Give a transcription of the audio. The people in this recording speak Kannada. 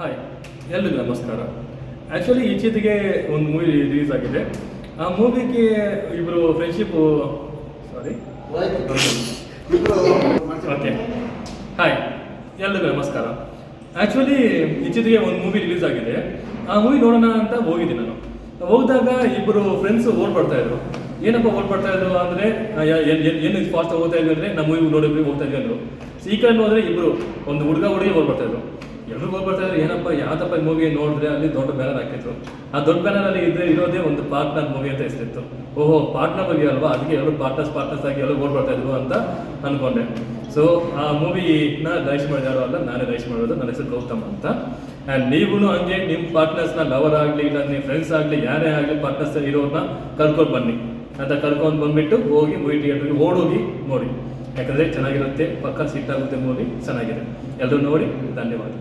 ಹಾಯ್ ಎಲ್ರಿಗೂ ನಮಸ್ಕಾರ. ಆ್ಯಕ್ಚುಲಿ ಈಚೆದಿಗೆ ಒಂದು ಮೂವಿ ರಿಲೀಸ್ ಆಗಿದೆ. ಆ ಮೂವಿಗೆ ಇಬ್ಬರು ಫ್ರೆಂಡ್ಶಿಪ್ಪು ಸಾರಿ ಓಕೆ ಹಾಯ್ ಎಲ್ರಿಗೂ ನಮಸ್ಕಾರ. ಆ್ಯಕ್ಚುಲಿ ಈಚೆದಿಗೆ ಒಂದು ಮೂವಿ ರಿಲೀಸ್ ಆಗಿದೆ. ಆ ಮೂವಿ ನೋಡೋಣ ಅಂತ ಹೋಗಿದ್ದೆ ನಾನು. ಹೋದಾಗ ಇಬ್ಬರು ಫ್ರೆಂಡ್ಸ್ ಓಡ್ಬಾಡ್ತಾ ಇದ್ರು. ಏನಪ್ಪ ಓಡ್ಬಾಡ್ತಾ ಇದ್ರು ಅಂದರೆ ಏನು ಫಾಸ್ಟ್ ಹೋಗ್ತಾ ಇದ್ವಿ ಅಂದರೆ ನಮ್ಮ ಮೂವಿ ನೋಡೋಕೆ ಹೋಗ್ತಾ ಇದ್ವಿ ಅಂದರು. ಈ ಇಬ್ಬರು ಒಂದು ಹುಡುಗ ಹುಡುಗಿ ಓಡ್ಬಾಡ್ತಾ ಇದ್ರು. ಎಲ್ಲರೂ ಹೋಗ್ಬರ್ತಾ ಇದ್ರು. ಏನಪ್ಪ ಯಾವ್ದಪ್ಪ ಈ ಮೂವಿ ನೋಡಿದ್ರೆ ಅಲ್ಲಿ ದೊಡ್ಡ ಬ್ಯಾನರ್ ಹಾಕಿದ್ರು. ಆ ದೊಡ್ಡ ಬ್ಯಾನರ್ ಅಲ್ಲಿ ಇದ್ರೆ ಇರೋದೇ ಒಂದು ಪಾರ್ಟ್ನರ್ ಮೂವಿ ಅಂತ ಹೆಸರಿತ್ತು. ಓಹೋ ಪಾರ್ಟ್ನರ್ ಬಗ್ಗೆ ಅಲ್ವಾ? ಅದಕ್ಕೆ ಎಲ್ಲರೂ ಪಾರ್ಟ್ನರ್ಸ್ ಪಾರ್ಟ್ನರ್ಸ್ ಆಗಿ ಎಲ್ಲರೂ ಓಡ್ಬರ್ತಾ ಇದ್ರು ಅಂತ ಅನ್ಕೊಂಡೆ. ಸೊ ಆ ಮೂವಿನ ರೈಸ್ ಮಾಡಿದಾರೋ ಅಲ್ಲ? ನಾನೇ ರೈಸ್ ಮಾಡೋದು. ನನ್ನ ಹೆಸರು ಗೌತಮ್ ಅಂತ. ಆ್ಯಂಡ್ ನೀವು ಹಂಗೆ ನಿಮ್ಮ ಪಾರ್ಟ್ನರ್ಸ್ನ ಲವರ್ ಆಗಲಿ, ಇಲ್ಲ ನಿಮ್ಮ ಫ್ರೆಂಡ್ಸ್ ಆಗಲಿ, ಯಾರೇ ಆಗಲಿ ಪಾರ್ಟ್ನರ್ಸ್ ಇರೋರನ್ನ ಕರ್ಕೊಂಡು ಬನ್ನಿ. ಅಂತ ಕರ್ಕೊಂಡು ಬಂದ್ಬಿಟ್ಟು ಹೋಗಿ ಮೂವಿ ಥಿಯೇಟ್ರಿಗೆ ಓಡೋಗಿ ನೋಡಿ. ಯಾಕಂದರೆ ಚೆನ್ನಾಗಿರುತ್ತೆ. ಪಕ್ಕ ಸಿಟ್ಟಾಗುತ್ತೆ ಮೂವಿ ಚೆನ್ನಾಗಿದೆ. ಎಲ್ಲರೂ ನೋಡಿ, ಧನ್ಯವಾದ.